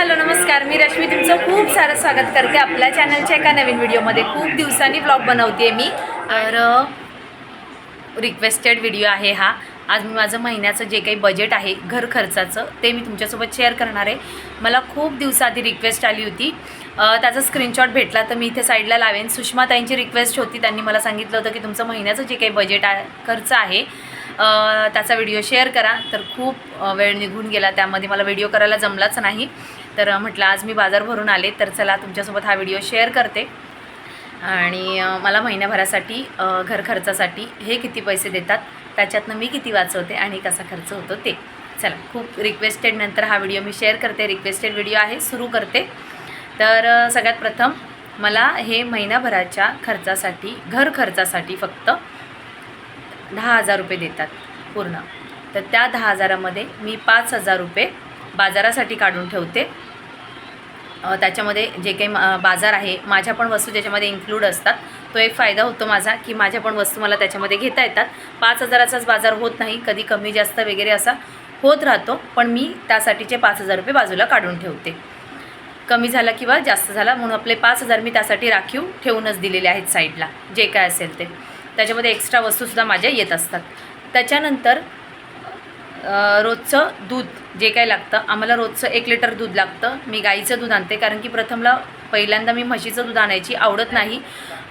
Hello नमस्कार. मी रश्मी तुमचं खूप सारं स्वागत करते आपल्या चॅनलच्या एका नवीन व्हिडिओमध्ये. खूप दिवसांनी ब्लॉग बनवते मी. तर रिक्वेस्टेड व्हिडिओ आहे हा. आज मी माझं महिन्याचं जे काही बजेट आहे घर खर्चाचं ते मी तुमच्यासोबत शेअर करणार आहे. मला खूप दिवसाआधी रिक्वेस्ट आली होती. त्याचा स्क्रीनशॉट भेटला तर मी इथे साईडला लावेन. सुषमाताईंची रिक्वेस्ट होती. त्यांनी मला सांगितलं होतं की तुमचं महिन्याचं जे काही बजेट आहे खर्च आहे त्याचा व्हिडिओ शेअर करा. तर खूप वेळ निघून गेला. त्यामध्ये मला व्हिडिओ करायला जमलाच नाही. तर म्हटलं आज मी बाजार भरून आले. तर चला तुमच्यासोबत हा व्हिडिओ शेअर करते. आणि मला महिन्याभरासाठी घर खर्चासाठी हे किती पैसे देतात त्याच्यातनं मी किती वाचवते आणि कसा खर्च होतो ते. चला खूप रिक्वेस्टेड नंतर हा व्हिडिओ मी शेअर करते. रिक्वेस्टेड व्हिडिओ आहे सुरू करते. तर सगळ्यात प्रथम मला हे महिनाभराच्या खर्चासाठी घर खर्चासाठी फक्त दहा हजार रुपये देतात पूर्ण. तर त्या दहा हजारामध्ये मी पाच हजार रुपये बाजारासाठी काढून ठेवते. त्याच्यामध्ये जे काही बाजार आहे माझ्या पण वस्तू त्याच्यामध्ये इन्क्लूड असतात तो एक फायदा होतो माझा की माझ्या पण वस्तू मला त्याच्यामध्ये घेता येतात. पाच हजाराचाच बाजार होत नाही कधी कमी जास्त वगैरे असा होत राहतो पण मी त्यासाठीचे पाच हजार रुपये बाजूला काढून ठेवते. कमी झाला किंवा जास्त झाला म्हणून आपले पाच हजार मी त्यासाठी राखीव ठेवूनच दिलेले आहेत साईडला जे काय असेल ते. त्याच्यामध्ये एक्स्ट्रा वस्तूसुद्धा माझ्या येत असतात. त्याच्यानंतर रोजचं दूध जे काय लागतं आम्हाला रोजचं एक लिटर दूध लागतं. मी गाईचं दूध आणते कारण की प्रथमला पहिल्यांदा मी म्हशीचं दूध आणायची आवडत नाही.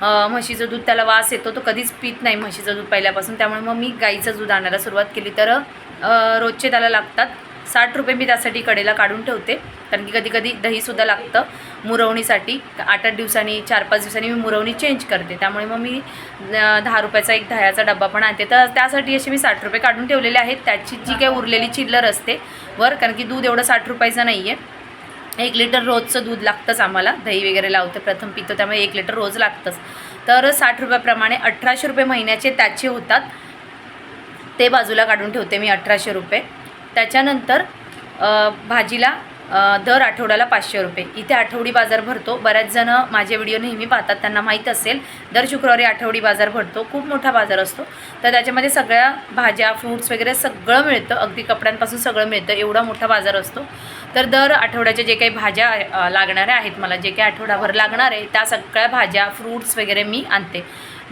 म्हशीचं दूध त्याला वास येतो तो कधीच पित नाही म्हशीचं दूध पहिल्यापासून. त्यामुळे मग मी गाईचं दूध आणायला सुरुवात केली. तर रोजचे त्याला लागतात साठ रुपये मी त्यासाठी कडेला काढून ठेवते. कारण की कधी कधी दहीसुद्धा लागतं मुरवणीसाठी. आठ आठ दिवसांनी चार पाच दिवसांनी मी मुरवणी चेंज करते. त्यामुळे मग मी दहा रुपयाचा एक दह्याचा डब्बा पण आणते. तर त्यासाठी असे मी साठ रुपये काढून ठेवलेले आहेत. त्याची जी काही उरलेली चिल्लर असते वर कारण की दूध एवढं साठ रुपयाचं नाही आहे एक लिटर रोजचं दूध लागतंच आम्हाला. दही वगैरे लावते प्रथम पितो त्यामुळे एक लिटर रोज लागतंच. तर साठ रुपयाप्रमाणे अठराशे रुपये महिन्याचे त्याचे होतात. ते बाजूला काढून ठेवते मी अठराशे रुपये. त्याच्यानंतर भाजीला दर आठवड्याला पाचशे रुपये. इथे आठवडी बाजार भरतो. बऱ्याच जण माझे व्हिडिओ नेहमी पाहतात. त्यांना माहीत असेल दर शुक्रवारी आठवडी बाजार भरतो. खूप मोठा बाजार असतो. तर त्याच्यामध्ये सगळ्या भाज्या फ्रूट्स वगैरे सगळं मिळतं. अगदी कपड्यांपासून सगळं मिळतं. एवढा मोठा बाजार असतो. तर दर आठवड्याच्या जे काही भाज्या लागणाऱ्या आहेत मला जे काही आठवडाभर लागणार आहे त्या सगळ्या भाज्या फ्रूट्स वगैरे मी आणते.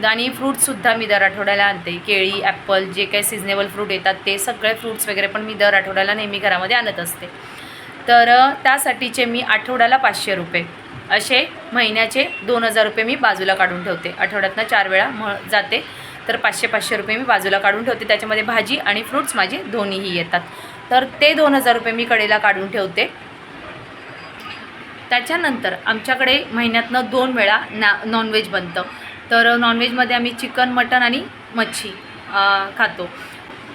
आणि फ्रूट्ससुद्धा मी दर आठवड्याला आणते. केळी ॲपल जे काही सिजनेबल फ्रूट येतात ते सगळे फ्रूट्स वगैरे पण मी दर आठवड्याला नेहमी घरामध्ये आणत असते. तर त्यासाठीचे मी आठवड्याला पाचशे रुपये. असे महिन्याचे दोन हजार रुपये मी बाजूला काढून ठेवते. आठवड्यातनं चार वेळा म जाते. तर पाचशे पाचशे रुपये मी बाजूला काढून ठेवते. त्याच्यामध्ये भाजी आणि फ्रूट्स माझे दोन्हीही येतात. तर ते दोन हजार रुपये मी कडेला काढून ठेवते. त्याच्यानंतर आमच्याकडे महिन्यातनं दोन वेळा ना नॉनव्हेज बनतं. तर नॉनव्हेजमध्ये आम्ही चिकन मटन आणि मच्छी खातो.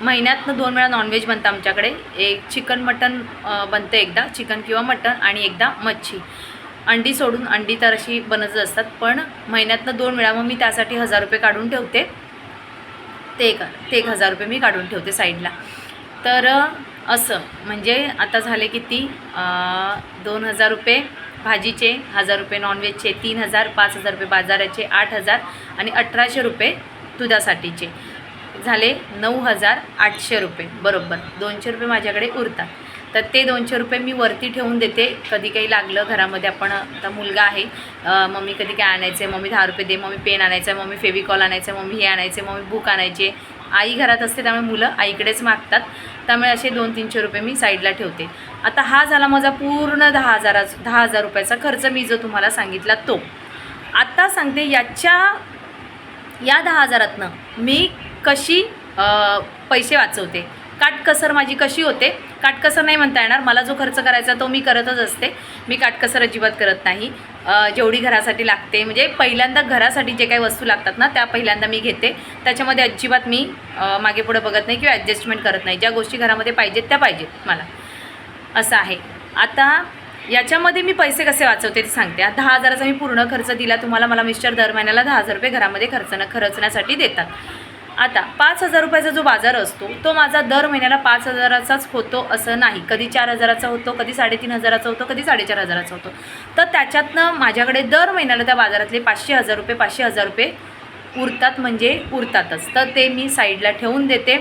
महिन्यातनं दोन वेळा नॉनव्हेज बनतं आमच्याकडे. एक चिकन मटन बनतं एकदा चिकन किंवा मटन आणि एकदा मच्छी. अंडी सोडून अंडी तर अशी बनतच असतात पण महिन्यातनं दोन वेळा मग मी त्यासाठी हजार रुपये काढून ठेवते. ते एक ते एक हजार रुपये मी काढून ठेवते साईडला. तर असं. म्हणजे आता झाले किती? दोन हजार रुपये भाजीचे हजार रुपये नॉनव्हेजचे तीन हजार पाच हजार रुपये बाजाराचे आठ हजार आणि अठराशे रुपये दुधासाठीचे. झाले नऊ हजार आठशे रुपये. बरोबर. दोनशे रुपये माझ्याकडे उरतात. तर ते दोनशे रुपये मी वरती ठेवून देते. कधी काही लागलं घरामध्ये आपण आता मुलगा आहे. मम्मी कधी काय आणायचं आहे मम्मी दहा रुपये दे. मम्मी पेन आणायचं आहे मम्मी फेविकॉल आणायचं आहे मम्मी हे आणायचं आहे मम्मी बुक आणायचे. आई घरात असते त्यामुळे मुलं आईकडेच मागतात. त्यामुळे असे दोन तीनशे रुपये मी साईडला ठेवते. आता हा झाला माझा पूर्ण दहा हजारा दहा हजार रुपयाचा खर्च मी जो तुम्हाला सांगितला तो. आत्ता सांगते याच्या या दहा हजारातनं मी कशी पैसे वाचवते. काटकसर माझी कशी होते? काटकसर नाही म्हणता येणार. मला जो खर्च करायचा तो मी करतच असते. मी काटकसर अजिबात करत नाही. जेवढी घरासाठी लागते म्हणजे पहिल्यांदा घरासाठी जे काही वस्तू लागतात ना त्या पहिल्यांदा मी घेते. त्याच्यामध्ये अजिबात मी मागे पुढं बघत नाही किंवा ॲडजस्टमेंट करत नाही. ज्या गोष्टी घरामध्ये पाहिजेत त्या पाहिजेत मला. असं आहे. आता याच्यामध्ये मी पैसे कसे वाचवते ते सांगते. दहा हजाराचा मी पूर्ण खर्च दिला तुम्हाला मला मिस्टर दर महिन्याला दहा हजार रुपये घरामध्ये खर्च खर्चण्यासाठी देतात. आता पाच हजार रुपयाचा जो बाजार असतो तो माझा दर महिन्याला पाच हजाराचाच होतो असं नाही. कधी चार हजाराचा होतो कधी साडेतीन हजाराचा होतो कधी साडेचार हजाराचा होतो. तर त्याच्यातनं माझ्याकडे दर महिन्याला त्या बाजारातले पाचशे हजार रुपये पाचशे हजार रुपये उरतात म्हणजे उरतातच. तर ते मी साईडला ठेवून देते.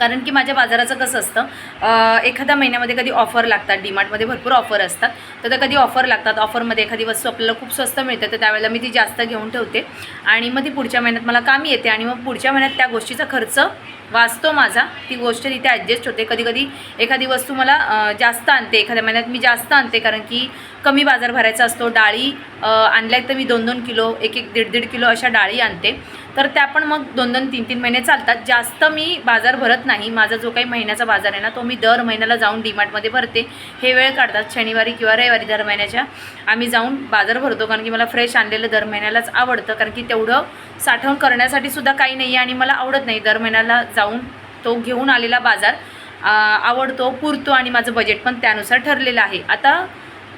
कारण की माझ्या बाजाराचं कसं असतं एखाद्या महिन्यामध्ये कधी ऑफर लागतात डीमार्टमध्ये भरपूर ऑफर असतात. तर त्या कधी ऑफर लागतात ऑफरमध्ये एखादी वस्तू आपल्याला खूप स्वस्त मिळते तर त्यावेळेला मी ती जास्त घेऊन ठेवते. आणि मग ती पुढच्या महिन्यात मला कामी येते आणि मग पुढच्या महिन्यात त्या गोष्टीचा खर्च वाचतो माझा. ती गोष्ट तिथे ॲडजस्ट होते. कधी कधी एखादी वस्तू मला जास्त आणते. एखाद्या महिन्यात मी जास्त आणते. कारण की कमी बाजार भरायचा असतो. डाळी आणल्या तर मी दोन दोन किलो एक एक दीड दीड किलो अशा डाळी आणते. तर त्या पण मग दोन दोन तीन तीन महिने चालतात. जास्त मी बाजार भरत नाही. माझा जो काही महिन्याचा बाजार आहे ना तो मी दर महिन्याला जाऊन डीमार्टमध्ये भरते. हे वेळ काढतात. शनिवारी किंवा रविवारी दर महिन्याच्या आम्ही जाऊन बाजार भरतो. कारण की मला फ्रेश आणलेलं दर महिन्यालाच आवडतं. कारण की तेवढं साठवण करण्यासाठी सुद्धा काही नाही आहे आणि मला आवडत नाही. दर महिन्याला जाऊन तो घेऊन आलेला बाजार आवडतो पुरतो आणि माझं बजेट पण त्यानुसार ठरलेलं आहे. आता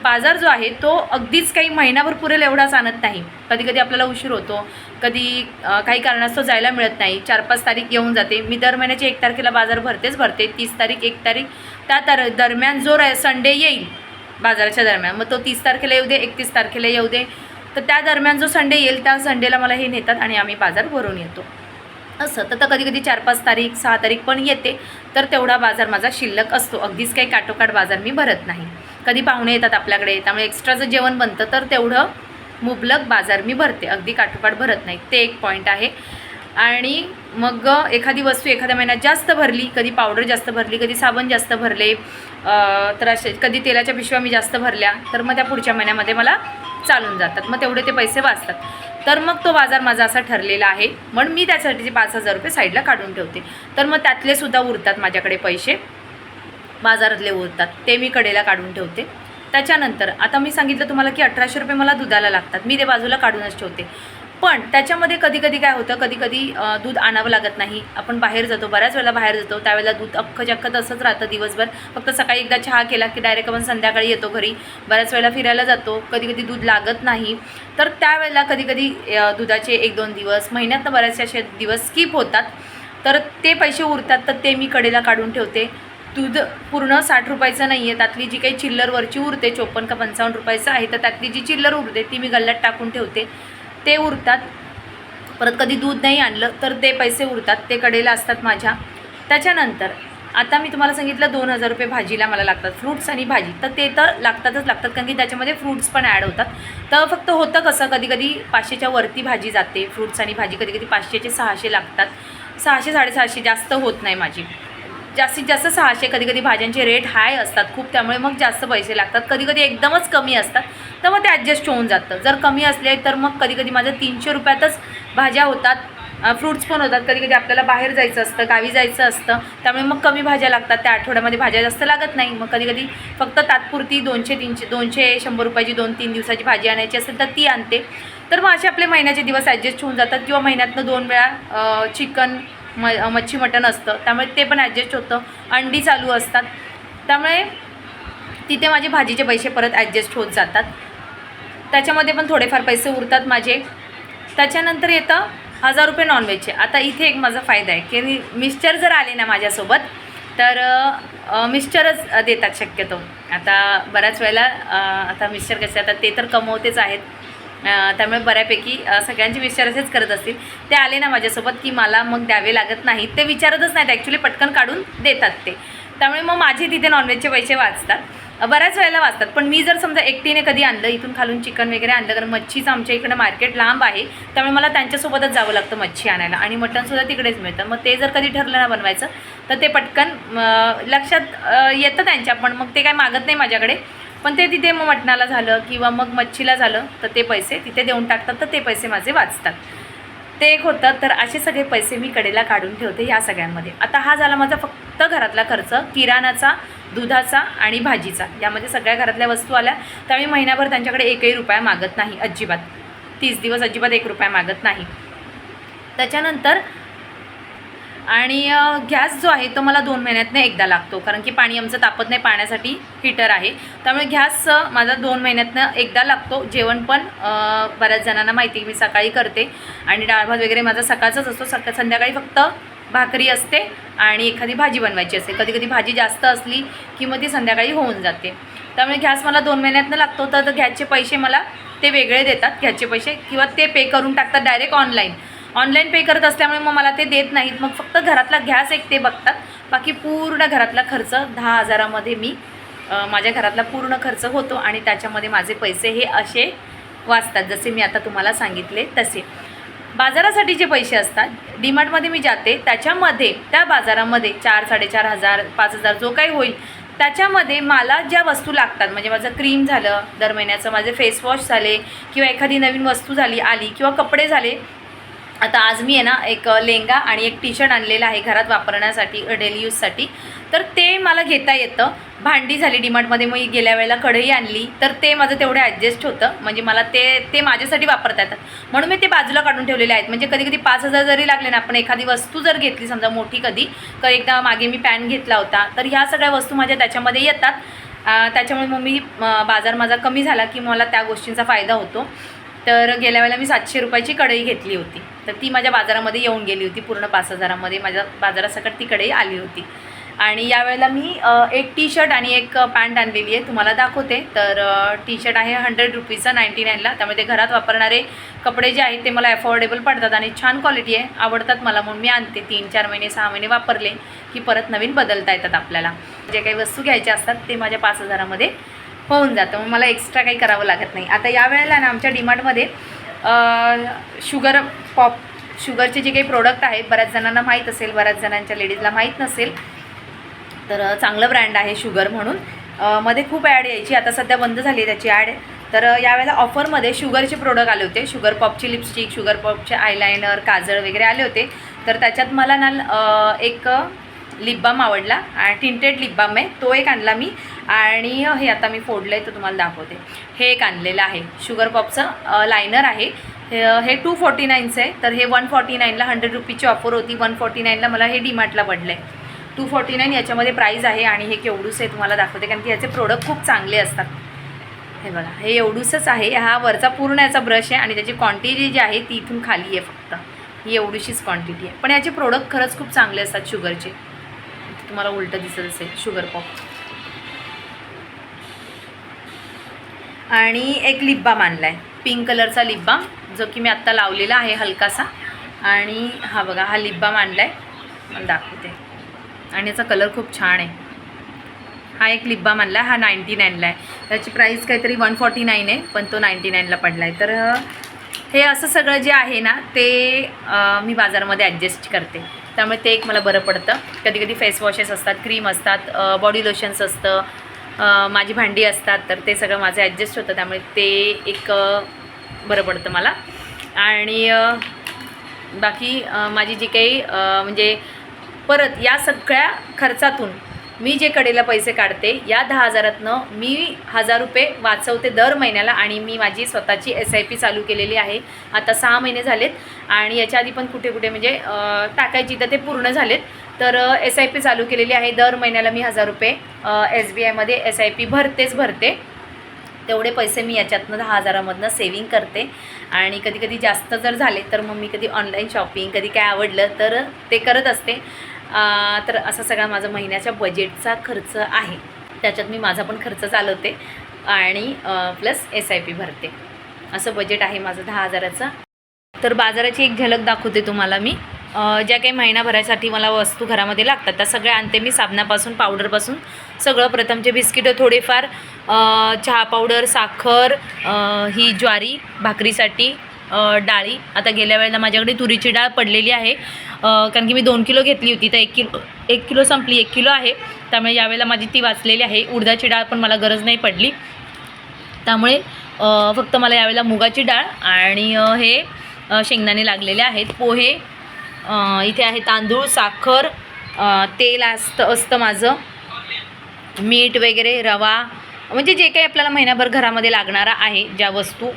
बाजार जो आहे तो अगदीच काही महिनाभर पुरेल एवढाच आणत नाही. कधी कधी आपल्याला उशीर होतो कधी काही कारणास्तव जायला मिळत नाही. चार पाच तारीख येऊन जाते. मी दर महिन्याची एक तारखेला बाजार भरतेच भरते. तीस तारीख एक तारीख त्या तार दरम्यान जो र संडे येईल बाजाराच्या दरम्यान मग तो तीस तारखेला येऊ दे एकतीस तारखेला येऊ दे. तर त्या दरम्यान जो संडे येईल त्या संडेला मला हे नेतात आणि आम्ही बाजार भरून येतो. असं. तर कधी कधी चार पाच तारीख सहा तारीख पण येते. तर तेवढा बाजार माझा शिल्लक असतो. अगदीच काही काटोकाट बाजार मी भरत नाही. कधी पाहुणे येतात आपल्याकडे त्यामुळे एक्स्ट्राचं जेवण बनतं तर तेवढं मुबलक बाजार मी भरते. अगदी काठोकाठ भरत नाही. ते एक पॉईंट आहे. आणि मग एखादी वस्तू एखाद्या महिन्यात जास्त भरली कधी पावडर जास्त भरली कधी साबण जास्त भरले तर असे कधी तेलाच्या पिशव्या मी जास्त भरल्या तर मग त्या पुढच्या महिन्यामध्ये मला चालून जातात. मग तेवढे ते पैसे वाचतात. तर मग तो बाजार माझा असा ठरलेला आहे. म्हणून मी त्यासाठीचे पाच हजार रुपये साईडला काढून ठेवते. तर मग त्यातले सुद्धा उरतात माझ्याकडे पैसे. बाजारातले उरतात. ते मी कडेला काढून ठेवते. त्याच्यानंतर आता मी सांगितलं तुम्हाला की अठराशे रुपये मला दुधाला लागतात. मी ते बाजूला काढूनच ठेवते. पण त्याच्यामध्ये कधी कधी काय होतं कधी कधी दूध आणावं लागत नाही. आपण बाहेर जातो बऱ्याच वेळेला बाहेर जातो त्यावेळेला दूध अख्खं चक्क तसंच राहतं दिवसभर. फक्त सकाळी एकदा चहा केला की डायरेक्ट आपण संध्याकाळी येतो घरी. बऱ्याच वेळेला फिरायला जातो कधी कधी दूध लागत नाही. तर त्यावेळेला कधी कधी दुधाचे एक दोन दिवस महिन्यातनं बऱ्याचशे असे दिवस स्किप होतात. तर ते पैसे उरतात तर ते मी कडेला काढून ठेवते. दूध पूर्ण साठ रुपयाचं नाही आहे त्यातली जी काही चिल्लर वरची उरते चोपन्न का पंचावन्न रुपयाचं आहे तर त्यातली जी चिल्लर उरते ती मी गल्ल्यात टाकून ठेवते. ते उरतात. परत कधी दूध नाही आणलं तर ते पैसे उरतात. ते कडेला असतात माझ्या. त्याच्यानंतर आता मी तुम्हाला सांगितलं दोन हजार रुपये भाजीला मला लागतात. फ्रूट्स आणि भाजी. तर ते तर लागतातच लागतात कारण की त्याच्यामध्ये फ्रूट्स पण ॲड होतात. तर फक्त होतं कसं कधी कधी पाचशेच्या वरती भाजी जाते. फ्रूट्स आणि भाजी कधी कधी पाचशेचे सहाशे लागतात. सहाशे साडेसहाशे जास्त होत नाही माझी. जास्तीत जास्त सहाशे कधी कधी भाज्यांचे रेट हाय असतात खूप त्यामुळे मग जास्त पैसे लागतात. कधी कधी एकदमच कमी असतात. तर मग ते ॲडजस्ट होऊन जातं. जर कमी असले तर मग कधी कधी माझं तीनशे रुपयातच भाज्या होतात. फ्रूट्स पण होतात. कधी कधी आपल्याला बाहेर जायचं असतं गावी जायचं असतं. त्यामुळे मग कमी भाज्या लागतात. त्या आठवड्यामध्ये भाज्या जास्त लागत नाही. मग कधी कधी फक्त तात्पुरती दोनशे तीनशे दोनशे शंभर रुपयाची दोन तीन दिवसाची भाजी आणायची असेल तर ती आणते. तर मग असे आपले महिन्याचे दिवस ॲडजस्ट होऊन जातात किंवा महिन्यातनं दोन वेळा चिकन म मच्छी मटण असतं. त्यामुळे ते पण ॲडजस्ट होतं. अंडी चालू असतात. त्यामुळे तिथे माझे भाजीचे पैसे परत ॲडजस्ट होत जातात. त्याच्यामध्ये पण थोडेफार पैसे उरतात माझे. त्याच्यानंतर येतं हजार रुपये नॉनव्हेजचे आता इथे एक माझा फायदा आहे. की मिस्टर जर आले ना माझ्यासोबत तर मिस्टरच देतात शक्यतो. आता बऱ्याच वेळेला आता मिस्टर कसे आता ते तर कमवतेच आहेत. त्यामुळे बऱ्यापैकी सगळ्यांचे विचार असेच करत असतील. ते आले ना माझ्यासोबत की मला मग द्यावे लागत नाहीत ते विचारतच नाहीत. ॲक्च्युली पटकन काढून देतात ते. त्यामुळे मग माझे तिथे नॉनव्हेजचे पैसे वाचतात. बऱ्याच वेळेला वाचतात. पण मी जर समजा एकटीने कधी आणलं इथून खालून चिकन वगैरे आणलं कारण मच्छीचं आमच्या इकडं मार्केट लांब आहे त्यामुळे मला त्यांच्यासोबतच जावं लागतं मच्छी आणायला. आणि मटणसुद्धा तिकडेच मिळतं. मग ते जर कधी ठरलं ना बनवायचं तर ते पटकन लक्षात येतं त्यांच्या. पण मग ते काय मागत नाही माझ्याकडे. पण ते तिथे मग मटणाला झालं किंवा मग मच्छीला झालं तर ते पैसे तिथे देऊन टाकतात तर ते पैसे माझे वाचतात. ते एक होतं तर असे सगळे पैसे मी कडेला काढून ठेवते या सगळ्यांमध्ये. आता हा झाला माझा फक्त घरातला खर्च किराणाचा दुधाचा आणि भाजीचा. यामध्ये सगळ्या घरातल्या वस्तू आल्या त्यामुळे महिनाभर त्यांच्याकडे एकही रुपया मागत नाही अजिबात. तीस दिवस अजिबात एक रुपया मागत नाही. त्याच्यानंतर आणि गॅस जो आहे तो मला दोन महिन्यातनं एकदा लागतो कारण की पाणी आमचं तापत नाही पाण्यासाठी हिटर आहे. त्यामुळे गॅस माझा दोन महिन्यातनं एकदा लागतो जेवण पण बऱ्याच जणांना माहिती मी सकाळी करते. आणि डाळ भात वगैरे माझा सकाळचाच असतो सकाळ संध्याकाळी फक्त भाकरी असते आणि एखादी भाजी बनवायची असते. कधी कधी भाजी जास्त असली की मग ती संध्याकाळी होऊन जाते. त्यामुळे गॅस मला दोन महिन्यातनं लागतो तर गॅसचे पैसे मला ते वेगळे देतात गॅसचे पैसे किंवा ते पे करून टाकतात डायरेक्ट ऑनलाईन. ऑनलाईन पे करत असल्यामुळे मग मला ते देत नाहीत. मग फक्त घरातला गॅस एक ते बघतात. बाकी पूर्ण घरातला खर्च दहा हजारामध्ये मी माझ्या घरातला पूर्ण खर्च होतो आणि त्याच्यामध्ये माझे पैसे हे असे वाचतात. जसे मी आता तुम्हाला सांगितले तसे. बाजारासाठी जे पैसे असतात डीमार्टमध्ये मी जाते. त्याच्यामध्ये त्या बाजारामध्ये चार साडेचार हजार पाच हजार जो काही होईल त्याच्यामध्ये मला ज्या वस्तू लागतात म्हणजे माझं क्रीम झालं दर महिन्याचं माझे फेसवॉश झाले किंवा एखादी नवीन वस्तू झाली आली किंवा कपडे झाले आता आज मी आहे ना एक लेंगा आणि एक टी शर्ट आणलेलं आहे घरात वापरण्यासाठी डेली यूजसाठी तर ते मला घेता येतं. भांडी झाली डिमार्टमध्ये मी गेल्या वेळेला कढई आणली. तर ते माझं तेवढं ॲडजस्ट होतं. म्हणजे मला ते ते माझ्यासाठी वापरता येतात म्हणून मी ते बाजूला काढून ठेवलेले आहेत. म्हणजे कधी कधी पाच हजार जरी लागले ना आपण एखादी वस्तू जर घेतली समजा मोठी कधी तर एकदा मागे मी पॅन घेतला होता. तर ह्या सगळ्या वस्तू माझ्या त्याच्यामध्ये येतात. त्याच्यामुळे मग मी बाजार माझा कमी झाला की मला त्या गोष्टींचा फायदा होतो. तर गेल्या वेळेला मी सातशे रुपयाची कढई घेतली होती. तर ती माझ्या बाजारामध्ये येऊन गेली होती पूर्ण पाच हजारामध्ये. माझ्या बाजारासकट ती कढई आली होती. आणि यावेळेला मी एक टी शर्ट आणि एक पॅन्ट आणलेली आहे तुम्हाला दाखवते. तर टी शर्ट आहे हंड्रेड रुपीजचा नाईंटी नाईनला त्यामुळे ते घरात वापरणारे कपडे जे आहेत ते मला अफोर्डेबल पडतात आणि छान क्वालिटी आहे आवडतात मला म्हणून मी आणते. तीन चार महिने सहा महिने वापरले की परत नवीन बदलता येतात आपल्याला. जे काही वस्तू घ्यायच्या असतात ते माझ्या पाच हजारामध्ये होऊन जातं. मग मला एक्स्ट्रा काही करावं लागत नाही. आता यावेळेला ना आमच्या डिमार्टमध्ये शुगर पॉप शुगरचे जे काही प्रोडक्ट आहेत बऱ्याच जणांना माहीत असेल बऱ्याच जणांच्या लेडीजला माहीत नसेल तर चांगलं ब्रँड आहे शुगर म्हणून. मध्ये खूप ॲड यायची. आता सध्या बंद झाली आहे त्याची ॲड तर यावेळेला ऑफरमध्ये शुगरचे प्रोडक्ट आले होते. शुगर पॉपची लिपस्टिक शुगर पॉपचे आयलायनर काजळ वगैरे आले होते. तर त्याच्यात मला ना एक लिप बाम आवडला. आणि टिंटेड लिप बाम आहे. तो एक आणला मी. आणि हे आता मी फोडलं आहे तर तुम्हाला दाखवते. हे एक आणलेलं आहे. शुगर पॉपचं लायनर आहे. हे हे टू फोर्टी नाईनचं आहे. तर हे वन फॉर्टी नाईनला हंड्रेड रुपीची ऑफर होती. वन फॉर्टी नाईनला मला हे डीमार्टला पडलं आहे टू फॉर्टी नाईन याच्यामध्ये प्राईज आहे आणि हे केवढूस आहे तुम्हाला दाखवते. कारण की याचे प्रोडक्ट खूप चांगले असतात. हे बघा हे एवढूसच आहे. हा वरचा पूर्ण याचा ब्रश आहे आणि त्याची क्वांटिटी जी आहे ती इथून खाली आहे फक्त. ही एवढीशीच क्वांटिटी आहे. पण याचे प्रोडक्ट खरंच खूप चांगले असतात शुगरचे तुम्हाला उलटं दिसत असेल शुगर पॉप आणि एक लिप बाम आणला आहे पिंक कलरचा लिप बाम जो की मी आत्ता लावलेला आहे हलकासा. आणि हा बघा हा लिप बाम आणला आहे मला दाखवते. आणि याचा कलर खूप छान आहे. हा एक लिप बाम आणला हा नाईंटी नाईनला आहे. त्याची प्राईस काहीतरी वन फॉर्टी नाईन आहे पण तो नाईंटी नाईनला पडला आहे तर हे असं सगळं जे आहे ना ते मी बाजारामध्ये ॲडजस्ट करते. त्यामुळे ते एक मला बरं पडतं. कधी कधी फेस वॉशेस असतात क्रीम असतात बॉडी लोशन्स असतं माझी भांडी असतात तर ते सगळं माझं ॲडजस्ट होतं त्यामुळे ते एक बरं पडतं मला. आणि बाकी माझी जी काही म्हणजे परत या सगळ्या खर्चातून मी जे कडेला पैसे काढते या दहा हजारातनं मी हजार रुपये वाचवते दर महिन्याला आणि मी माझी स्वतःची एस आय पी चालू केलेली आहे. आता सहा महिने झालेत आणि याच्या आधी पण कुठे कुठे म्हणजे टाकायची तर ते पूर्ण झालेत. तर एस आय पी चालू केलेली आहे. दर महिन्याला मी हजार रुपये एस बी आयमध्ये एस आय पी भरतेच भरते. तेवढे पैसे मी याच्यातनं दहा हजारामधनं सेविंग करते. आणि कधी कधी जास्त जर झाले तर मग मी कधी ऑनलाईन शॉपिंग कधी काय आवडलं तर ते करत असते. तर असा सगळा माझा महिन्याच्या बजेटचा खर्च आहे. त्याच्यात मी माझा पण खर्च चालवते आणि प्लस एस आय पी भरते. असं बजेट आहे माझं दहा हजाराचं. तर बाजाराची एक झलक दाखवते तुम्हाला मी. ज्या काही महिनाभरासाठी मला वस्तू घरामध्ये लागतात त्या सगळ्या आणते मी साबणापासून पावडरपासून. सगळं प्रथमचे बिस्किटं थोडेफार चहा पावडर साखर ही ज्वारी भाकरीसाठी डाळी. आता गेल्या वेळेला माझ्याकडे तुरीची डाळ पडलेली आहे. कारण की मी दोन किलो घेतली होती तर एक किलो एक किलो संपली एक किलो आहे. त्यामुळे यावेळेला माझी ती वाचलेली आहे. उडदाची डाळ पण मला गरज नाही पडली. त्यामुळे फक्त मला यावेळेला मुगाची डाळ आणि हे शेंगदाणे लागलेले आहेत. पोहे इथे आहे तांदूळ साखर तेल असतं असतं माझं. मीठ वगैरे रवा म्हणजे जे काही आपल्याला महिनाभर घरामध्ये लागणारा आहे ज्या वस्तू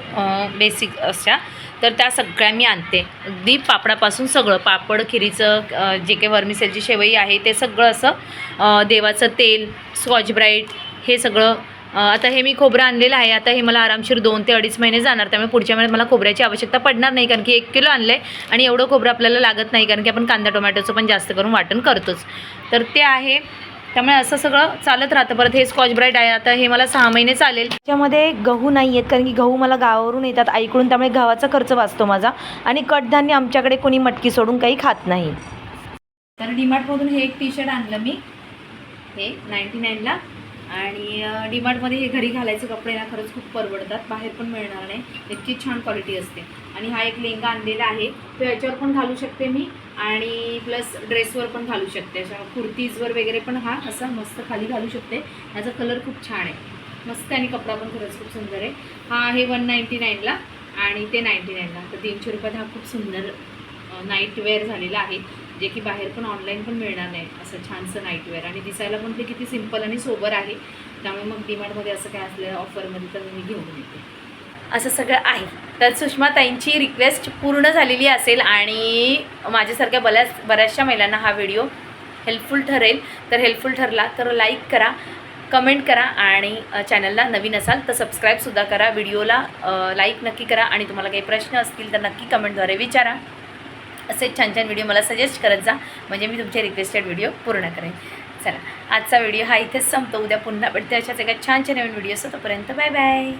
बेसिक अशा तर त्या सगळ्या मी आणते. अगदी पापडापासून सगळं पापड खिरीचं जे काही वर्मिसेलची शेवई आहे ते सगळं असं देवाचं तेल स्कॉच ब्राईट हे सगळं आता हे मी खोबरं आणलेलं आहे. आता हे मला आरामशीर दोन ते अडीच महिने जाणार. त्यामुळे पुढच्या महिन्यात मला खोबऱ्याची आवश्यकता पडणार नाही कारण की एक किलो आणलं आहे आणि एवढं खोबरं आपल्याला लागत नाही कारण की आपण कांदा टोमॅटोचं पण जास्त करून वाटण करतोच. तर ते आहे. त्यामुळे असं सगळं चालत राहतं. परत हे स्कॉच ब्राईट आहे. आता हे मला सहा महिने चालेल. त्याच्यामध्ये गहू नाही आहेत कारण की गहू मला गावावरून येतात आईकडून. त्यामुळे गव्हाचा खर्च वाचतो माझा. आणि कडधान्य आमच्याकडे कोणी मटकी सोडून काही खात नाही. तर डीमार्टमधून हे एक टी शर्ट आणलं मी. हे नाईन्टी नाईनला आणि अं, डीमार्टमध्ये हे घरी घालायचे कपडे ना खरंच खूप परवडतात. बाहेर पण मिळणार नाही. इतकी छान क्वालिटी असते. आणि हा एक लेंगा आणलेला आहे. तो याच्यावर पण घालू शकते मी. आणि प्लस ड्रेसवर पण घालू शकते. अशा कुर्तीजवर वगैरे पण हा असा मस्त खाली घालू शकते. याचा कलर खूप छान आहे. मस्त आणि कपडा पण खरंच खूप सुंदर आहे. हा आहे वन नाईंटी नाईनला आणि ते नाईन्टी नाईनला तर तीनशे रुपयात हा खूप सुंदर नाईट वेअर झालेला आहे. जे की बाहेर पण ऑनलाईन पण मिळणार नाही असं छानसं नाईटवेअर आणि दिसायला पण ते किती सिंपल आणि सोबर आहे. त्यामुळे मग डिमार्टमध्ये असं काय असलं ऑफरमध्ये तर मी घेऊन येते. असं सगळं आहे. तर सुषमाताईंची रिक्वेस्ट पूर्ण झालेली असेल आणि माझ्यासारख्या बऱ्याच बऱ्याचशा महिलांना हा व्हिडिओ हेल्पफुल ठरेल. तर हेल्पफुल ठरला तर लाईक करा कमेंट करा आणि चॅनलला नवीन असाल तर सबस्क्राईबसुद्धा करा. व्हिडिओला लाईक नक्की करा आणि तुम्हाला काही प्रश्न असतील तर नक्की कमेंटद्वारे विचारा. असे छान छान व्हिडिओ मला सजेस्ट करत जा. म्हणजे मी तुमचे रिक्वेस्टेड व्हिडिओ पूर्ण करेन. चला आजचा व्हिडिओ हा इथेच संपतो. उद्या पुन्हा भेटते अशाच एका छान नवीन व्हिडिओ असतो तोपर्यंत बाय बाय